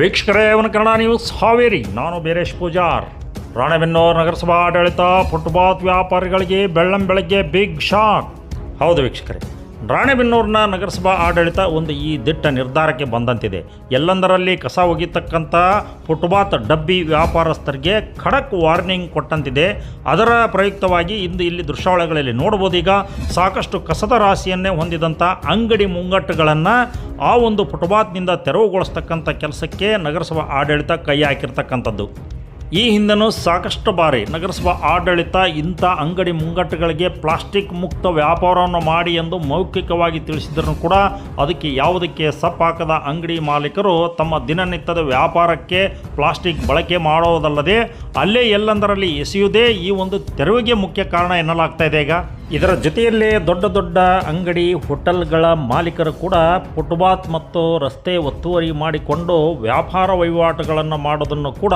ವೀಕ್ಷಕರೇ, ಅವನ ಕನ್ನಡ ನ್ಯೂಸ್ ಹಾವೇರಿ. ನಾನು ಬೀರೇಶ್ ಪೂಜಾರ್. ರಾಣೆಬೆನ್ನೂರು ನಗರಸಭಾ ಆಡಳಿತ ಫುಟ್ಪಾತ್ ವ್ಯಾಪಾರಿಗಳಿಗೆ ಬೆಳ್ಳಂ ಬೆಳಗ್ಗೆ ಬಿಗ್ ಶಾಕ್ ಹೌದು ವೀಕ್ಷಕರೇ. ರಾಣೆಬೆನ್ನೂರಿನ ನಗರಸಭಾ ಆಡಳಿತ ಒಂದು ಈ ದಿಟ್ಟ ನಿರ್ಧಾರಕ್ಕೆ ಬಂದಂತಿದೆ. ಎಲ್ಲಂದರಲ್ಲಿ ಕಸ ಒಗಿತಕ್ಕಂಥ ಫುಟ್ಬಾತ್ ಡಬ್ಬಿ ವ್ಯಾಪಾರಸ್ಥರಿಗೆ ಖಡಕ್ ವಾರ್ನಿಂಗ್ ಕೊಟ್ಟಂತಿದೆ. ಅದರ ಪ್ರಯುಕ್ತವಾಗಿ ಇಂದು ಇಲ್ಲಿ ದೃಶ್ಯಾವಳಿಗಳಲ್ಲಿ ನೋಡ್ಬೋದು ಈಗ ಸಾಕಷ್ಟು ಕಸದ ರಾಶಿಯನ್ನೇ ಹೊಂದಿದಂಥ ಅಂಗಡಿ ಮುಂಗಟ್ಟುಗಳನ್ನು ಆ ಒಂದು ಫುಟ್ಪಾತ್ನಿಂದ ತೆರವುಗೊಳಿಸ್ತಕ್ಕಂಥ ಕೆಲಸಕ್ಕೆ ನಗರಸಭಾ ಆಡಳಿತ ಕೈ ಹಾಕಿರ್ತಕ್ಕಂಥದ್ದು. ಈ ಹಿಂದೆನೂ ಸಾಕಷ್ಟು ಬಾರಿ ನಗರಸಭಾ ಆಡಳಿತ ಇಂಥ ಅಂಗಡಿ ಮುಂಗಟ್ಟುಗಳಿಗೆ ಪ್ಲಾಸ್ಟಿಕ್ ಮುಕ್ತ ವ್ಯಾಪಾರವನ್ನು ಮಾಡಿ ಎಂದು ಮೌಖಿಕವಾಗಿ ತಿಳಿಸಿದರೂ ಕೂಡ ಅದಕ್ಕೆ ಯಾವುದಕ್ಕೆ ಸಪ್ಪಾಕದ ಅಂಗಡಿ ಮಾಲೀಕರು ತಮ್ಮ ದಿನನಿತ್ಯದ ವ್ಯಾಪಾರಕ್ಕೆ ಪ್ಲಾಸ್ಟಿಕ್ ಬಳಕೆ ಮಾಡೋದಲ್ಲದೆ ಅಲ್ಲೇ ಎಲ್ಲಂದರಲ್ಲಿ ಎಸೆಯುವುದೇ ಈ ಒಂದು ತೆರವಿಗೆ ಮುಖ್ಯ ಕಾರಣ ಎನ್ನಲಾಗ್ತಾ ಇದೆ ಈಗ. ಇದರ ಜೊತೆಯಲ್ಲೇ ದೊಡ್ಡ ದೊಡ್ಡ ಅಂಗಡಿ ಹೋಟೆಲ್ಗಳ ಮಾಲೀಕರು ಕೂಡ ಫುಟ್ಪಾತ್ ಮತ್ತು ರಸ್ತೆ ಒತ್ತುವರಿ ಮಾಡಿಕೊಂಡು ವ್ಯಾಪಾರ ವಹಿವಾಟುಗಳನ್ನು ಮಾಡೋದನ್ನು ಕೂಡ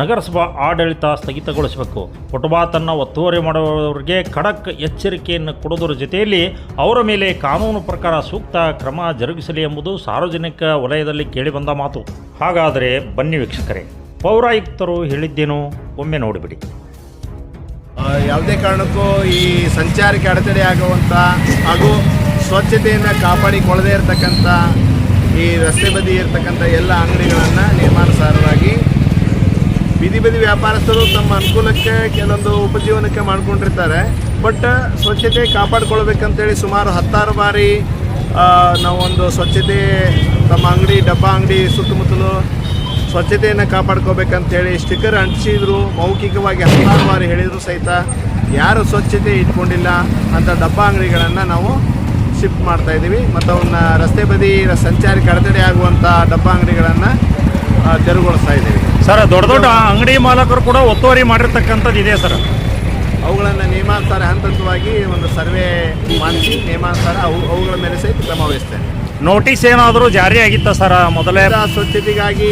ನಗರಸಭಾ ಆಡಳಿತ ಸ್ಥಗಿತಗೊಳಿಸಬೇಕು. ಫುಟ್ಪಾತನ್ನು ಒತ್ತುವರಿ ಮಾಡುವವರಿಗೆ ಖಡಕ್ ಎಚ್ಚರಿಕೆಯನ್ನು ಕೊಡುವುದರ ಜೊತೆಯಲ್ಲಿ ಅವರ ಮೇಲೆ ಕಾನೂನು ಪ್ರಕಾರ ಸೂಕ್ತ ಕ್ರಮ ಜರುಗಿಸಲಿ ಎಂಬುದು ಸಾರ್ವಜನಿಕ ವಲಯದಲ್ಲಿ ಕೇಳಿಬಂದ ಮಾತು. ಹಾಗಾದರೆ ಬನ್ನಿ ವೀಕ್ಷಕರೇ, ಪೌರಾಯುಕ್ತರು ಹೇಳಿದ್ದೇನು? ಒಮ್ಮೆ ನೋಡಿಬಿಡಿ. ಯಾವುದೇ ಕಾರಣಕ್ಕೂ ಈ ಸಂಚಾರಕ್ಕೆ ಅಡೆತಡೆ ಆಗುವಂಥ ಹಾಗೂ ಸ್ವಚ್ಛತೆಯನ್ನು ಕಾಪಾಡಿಕೊಳ್ಳದೇ ಇರತಕ್ಕಂಥ ಈ ರಸ್ತೆ ಬದಿ ಇರತಕ್ಕಂಥ ಎಲ್ಲ ಅಂಗಡಿಗಳನ್ನು ನಿಯಮಾನುಸಾರವಾಗಿ ಬೀದಿ ಬದಿ ವ್ಯಾಪಾರಸ್ಥರು ತಮ್ಮ ಅನುಕೂಲಕ್ಕೆ ಕೆಲವೊಂದು ಉಪಜೀವನಕ್ಕೆ ಮಾಡ್ಕೊಂಡಿರ್ತಾರೆ. ಬಟ್ ಸ್ವಚ್ಛತೆ ಕಾಪಾಡ್ಕೊಳ್ಬೇಕಂತೇಳಿ ಸುಮಾರು ಹತ್ತಾರು ಬಾರಿ ನಾವೊಂದು ಸ್ವಚ್ಛತೆ, ತಮ್ಮ ಅಂಗಡಿ, ಡಬ್ಬ ಅಂಗಡಿ ಸುತ್ತಮುತ್ತಲು ಸ್ವಚ್ಛತೆಯನ್ನು ಕಾಪಾಡ್ಕೋಬೇಕಂತೇಳಿ ಸ್ಟಿಕ್ಕರ್ ಅಂಟಿಸಿದ್ರು. ಮೌಖಿಕವಾಗಿ ಹತ್ತಾರು ಬಾರಿ ಹೇಳಿದ್ರು ಸಹಿತ. ಯಾರು ಸ್ವಚ್ಛತೆ ಇಟ್ಕೊಂಡಿಲ್ಲ ಅಂತ ಡಬ್ಬ ಅಂಗಡಿಗಳನ್ನು ನಾವು ಶಿಫ್ಟ್ ಮಾಡ್ತಾ ಇದ್ದೀವಿ. ಮತ್ತು ಅವನ್ನ ರಸ್ತೆ ಬದಿ ಸಂಚಾರಕ್ಕೆ ಅಡೆತಡೆ ಆಗುವಂಥ ಡಬ್ಬ ಅಂಗಡಿಗಳನ್ನು ತೆರವುಗೊಳಿಸ್ತಾ ಇದ್ದೀವಿ. ಸರ್ ದೊಡ್ಡ ದೊಡ್ಡ ಅಂಗಡಿ ಮಾಲಕರು ಕೂಡ ಒತ್ತುವರಿ ಮಾಡಿರ್ತಕ್ಕಂಥದ್ದು ಇದೆ ಸರ್. ಅವುಗಳನ್ನು ನಿಯಮಾನುಸಾರ ಹಂತ ಹಂತವಾಗಿ ಒಂದು ಸರ್ವೆ ಮಾಡಿಸಿ ನಿಯಮಾನುಸಾರ ಅವು ಅವುಗಳ ಮೇಲೆ ಸಹಿತ ಕ್ರಮ ವಹಿಸ್ತೇನೆ. ನೋಟಿಸ್ ಏನಾದರೂ ಜಾರಿ ಆಗಿತ್ತ ಸರ್ ಮೊದಲೇ? ಸ್ವಚ್ಛತೆಗಾಗಿ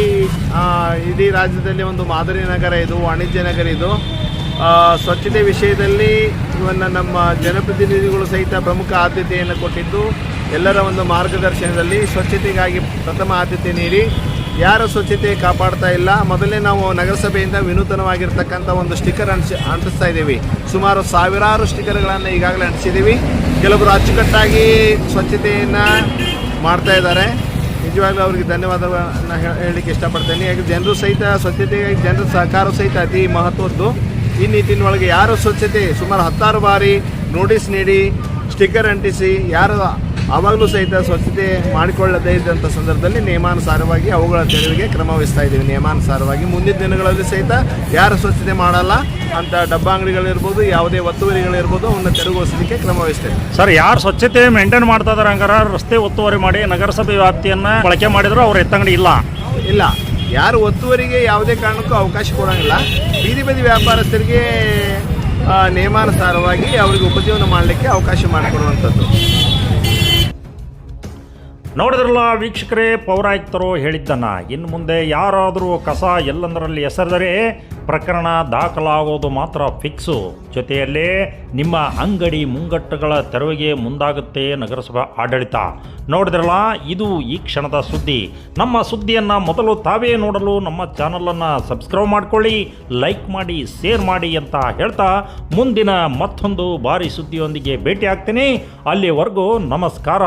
ಇಡೀ ರಾಜ್ಯದಲ್ಲಿ ಒಂದು ಮಾದರಿ ನಗರ ಇದು ವಾಣಿಜ್ಯ ನಗರ ಇದು. ಸ್ವಚ್ಛತೆ ವಿಷಯದಲ್ಲಿ ಇವನ್ನು ನಮ್ಮ ಜನಪ್ರತಿನಿಧಿಗಳು ಸಹಿತ ಪ್ರಮುಖ ಆದ್ಯತೆಯನ್ನು ಕೊಟ್ಟಿದ್ದು ಎಲ್ಲರ ಒಂದು ಮಾರ್ಗದರ್ಶನದಲ್ಲಿ ಸ್ವಚ್ಛತೆಗಾಗಿ ಪ್ರಥಮ ಆದ್ಯತೆ ನೀಡಿ ಯಾರು ಸ್ವಚ್ಛತೆ ಕಾಪಾಡ್ತಾ ಇಲ್ಲ? ಮೊದಲೇ ನಾವು ನಗರಸಭೆಯಿಂದ ವಿನೂತನವಾಗಿರ್ತಕ್ಕಂಥ ಒಂದು ಸ್ಟಿಕ್ಕರ್ ಅಂಟಿಸಿ ಅಂಟಿಸ್ತಾ ಇದ್ದೀವಿ. ಸುಮಾರು ಸಾವಿರಾರು ಸ್ಟಿಕ್ಕರ್ಗಳನ್ನು ಈಗಾಗಲೇ ಅಂಟಿಸಿದ್ದೀವಿ. ಕೆಲವರು ಅಚ್ಚುಕಟ್ಟಾಗಿ ಸ್ವಚ್ಛತೆಯನ್ನು ಮಾಡ್ತಾ ಇದ್ದಾರೆ. ನಿಜವಾಗ್ಲೂ ಅವರಿಗೆ ಧನ್ಯವಾದವನ್ನು ಹೇಳಲಿಕ್ಕೆ ಇಷ್ಟಪಡ್ತೇನೆ. ಯಾಕೆ ಜನರು ಸಹಿತ ಸ್ವಚ್ಛತೆಗಾಗಿ ಜನರ ಸಹಕಾರ ಸಹಿತ ಅತಿ ಮಹತ್ವದ್ದು. ಈ ನಿಟ್ಟಿನೊಳಗೆ ಯಾರು ಸ್ವಚ್ಛತೆ, ಸುಮಾರು ಹತ್ತಾರು ಬಾರಿ ನೋಟಿಸ್ ನೀಡಿ ಸ್ಟಿಕ್ಕರ್ ಅಂಟಿಸಿ, ಯಾರು ಆವಾಗಲೂ ಸಹಿತ ಸ್ವಚ್ಛತೆ ಮಾಡಿಕೊಳ್ಳದೇ ಇದ್ದಂಥ ಸಂದರ್ಭದಲ್ಲಿ ನಿಯಮಾನುಸಾರವಾಗಿ ಅವುಗಳ ತೆರವಿಗೆ ಕ್ರಮ ವಹಿಸ್ತಾ ಇದ್ದೀವಿ. ನಿಯಮಾನುಸಾರವಾಗಿ ಮುಂದಿನ ದಿನಗಳಲ್ಲಿ ಸಹಿತ ಯಾರು ಸ್ವಚ್ಛತೆ ಮಾಡಲ್ಲ ಅಂತ ಡಬ್ಬ ಅಂಗಡಿಗಳಿರ್ಬೋದು ಯಾವುದೇ ಒತ್ತುವರಿಗಳಿರ್ಬೋದು ಅವನ್ನ ತೆರವುಗೊಳಿಸಲಿಕ್ಕೆ ಕ್ರಮ ವಹಿಸ್ತೇವೆ. ಸರ್ ಯಾರು ಸ್ವಚ್ಛತೆ ಮೇಂಟೈನ್ ಮಾಡ್ತಾ ಇದಾರೆ ಹಂಗಾರ ರಸ್ತೆ ಒತ್ತುವರಿ ಮಾಡಿ ನಗರಸಭೆ ವ್ಯಾಪ್ತಿಯನ್ನ ಬಳಕೆ ಮಾಡಿದ್ರು ಅವ್ರ ಎತ್ತಂಗಡಿ ಇಲ್ಲ. ಇಲ್ಲ. ಯಾರು ಒತ್ತುವರಿಗೆ ಯಾವುದೇ ಕಾರಣಕ್ಕೂ ಅವಕಾಶ ಕೊಡೋಂಗಿಲ್ಲ. ಬೀದಿ ಬದಿ ವ್ಯಾಪಾರಸ್ಥರಿಗೆ ನಿಯಮಾನುಸಾರವಾಗಿ ಅವರಿಗೆ ಉಪಜೀವನ ಮಾಡಲಿಕ್ಕೆ ಅವಕಾಶ ಮಾಡಿಕೊಡುವಂಥದ್ದು. ನೋಡಿದ್ರಲ್ಲ ವೀಕ್ಷಕರೇ, ಪೌರಾಯುಕ್ತರು ಹೇಳಿದ್ದನ್ನ. ಇನ್ನು ಮುಂದೆ ಯಾರಾದರೂ ಕಸ ಎಲ್ಲಂದರಲ್ಲಿ ಹೆಸರಿದರೆ ಪ್ರಕರಣ ದಾಖಲಾಗೋದು ಮಾತ್ರ ಫಿಕ್ಸು. ಜೊತೆಯಲ್ಲೇ ನಿಮ್ಮ ಅಂಗಡಿ ಮುಂಗಟ್ಟುಗಳ ತೆರವಿಗೆ ಮುಂದಾಗುತ್ತೆ ನಗರಸಭಾ ಆಡಳಿತ. ನೋಡಿದ್ರಲ್ಲ, ಇದು ಈ ಕ್ಷಣದ ಸುದ್ದಿ. ನಮ್ಮ ಸುದ್ದಿಯನ್ನು ಮೊದಲು ತಾವೇ ನೋಡಲು ನಮ್ಮ ಚಾನಲನ್ನು ಸಬ್ಸ್ಕ್ರೈಬ್ ಮಾಡ್ಕೊಳ್ಳಿ, ಲೈಕ್ ಮಾಡಿ, ಶೇರ್ ಮಾಡಿ ಅಂತ ಹೇಳ್ತಾ ಮುಂದಿನ ಮತ್ತೊಂದು ಭಾರಿ ಸುದ್ದಿಯೊಂದಿಗೆ ಭೇಟಿ ಆಗ್ತೀನಿ ಅಲ್ಲಿವರೆಗೂ ನಮಸ್ಕಾರ.